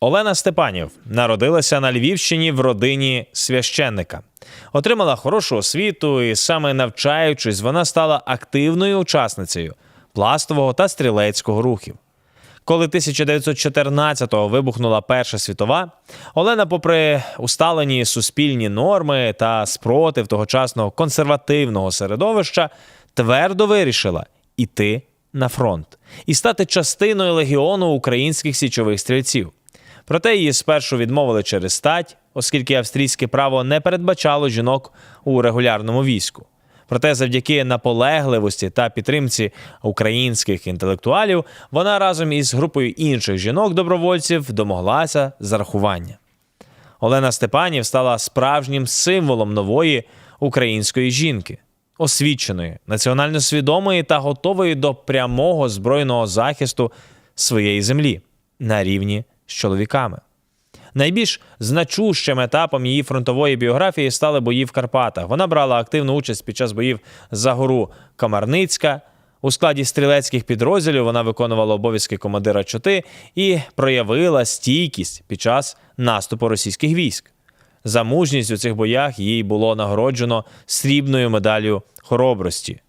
Олена Степанів народилася на Львівщині в родині священника. Отримала хорошу освіту, і саме навчаючись, вона стала активною учасницею пластового та стрілецького рухів. Коли 1914-го вибухнула Перша світова, Олена, попри усталені суспільні норми та спротив тогочасного консервативного середовища, твердо вирішила іти на фронт і стати частиною легіону українських січових стрільців. Проте її спершу відмовили через стать, оскільки австрійське право не передбачало жінок у регулярному війську. Проте, завдяки наполегливості та підтримці українських інтелектуалів, вона разом із групою інших жінок-добровольців домоглася зарахування. Олена Степанів стала справжнім символом нової української жінки, освіченої, національно свідомої та готової до прямого збройного захисту своєї землі на рівні з чоловіками. Найбільш значущим етапом її фронтової біографії стали бої в Карпатах. Вона брала активну участь під час боїв за гору Камарницька. У складі стрілецьких підрозділів вона виконувала обов'язки командира чоти і проявила стійкість під час наступу російських військ. За мужність у цих боях їй було нагороджено срібною медаллю хоробрості.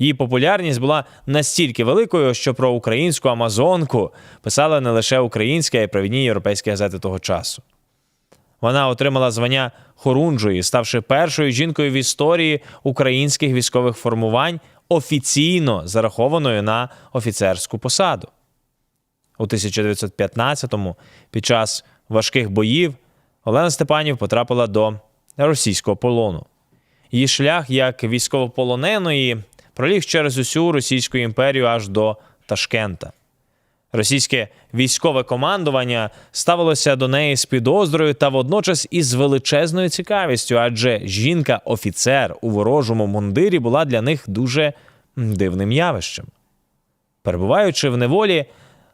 Її популярність була настільки великою, що про українську амазонку писали не лише українські, а й провідні європейські газети того часу. Вона отримала звання Хорунжої, ставши першою жінкою в історії українських військових формувань, офіційно зарахованою на офіцерську посаду. У 1915-му, під час важких боїв, Олена Степанів потрапила до російського полону. Її шлях як військовополоненої проліг через усю Російську імперію аж до Ташкента. Російське військове командування ставилося до неї з підозрою та водночас із величезною цікавістю, адже жінка-офіцер у ворожому мундирі була для них дуже дивним явищем. Перебуваючи в неволі,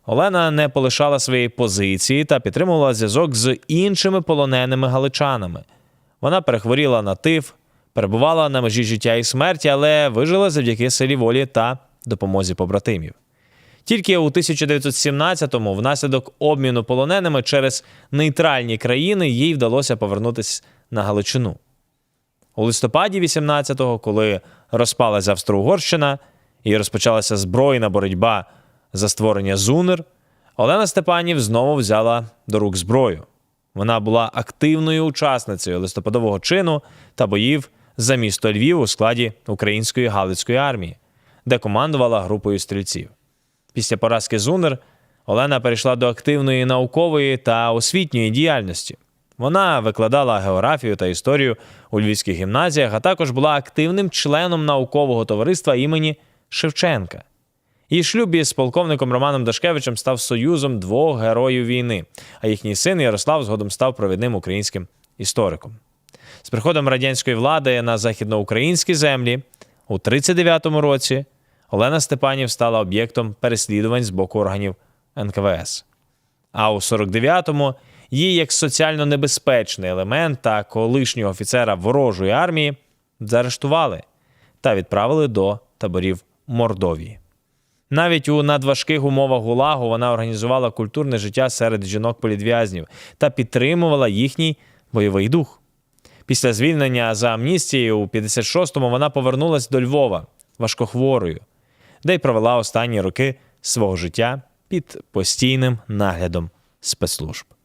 Олена не полишала своєї позиції та підтримувала зв'язок з іншими полоненими галичанами. Вона перехворіла на тиф, перебувала на межі життя і смерті, але вижила завдяки силі волі та допомозі побратимів. Тільки у 1917-му, внаслідок обміну полоненими через нейтральні країни, їй вдалося повернутися на Галичину. У листопаді 18-го, коли розпалася Австро-Угорщина і розпочалася збройна боротьба за створення ЗУНР, Олена Степанів знову взяла до рук зброю. Вона була активною учасницею листопадового чину та боїв за місто Львів у складі української Галицької армії, де командувала групою стрільців. Після поразки ЗУНР Олена перейшла до активної наукової та освітньої діяльності. Вона викладала географію та історію у львівських гімназіях, а також була активним членом наукового товариства імені Шевченка. Її шлюб із полковником Романом Дашкевичем став союзом двох героїв війни, а їхній син Ярослав згодом став провідним українським істориком. З приходом радянської влади на західноукраїнські землі у 39-му році Олена Степанів стала об'єктом переслідувань з боку органів НКВС. А у 49-му її як соціально небезпечний елемент та колишнього офіцера ворожої армії заарештували та відправили до таборів Мордовії. Навіть у надважких умовах ГУЛАГу вона організувала культурне життя серед жінок-політв'язнів та підтримувала їхній бойовий дух. Після звільнення за амністією у 56-му вона повернулася до Львова важкохворою, де й провела останні роки свого життя під постійним наглядом спецслужб.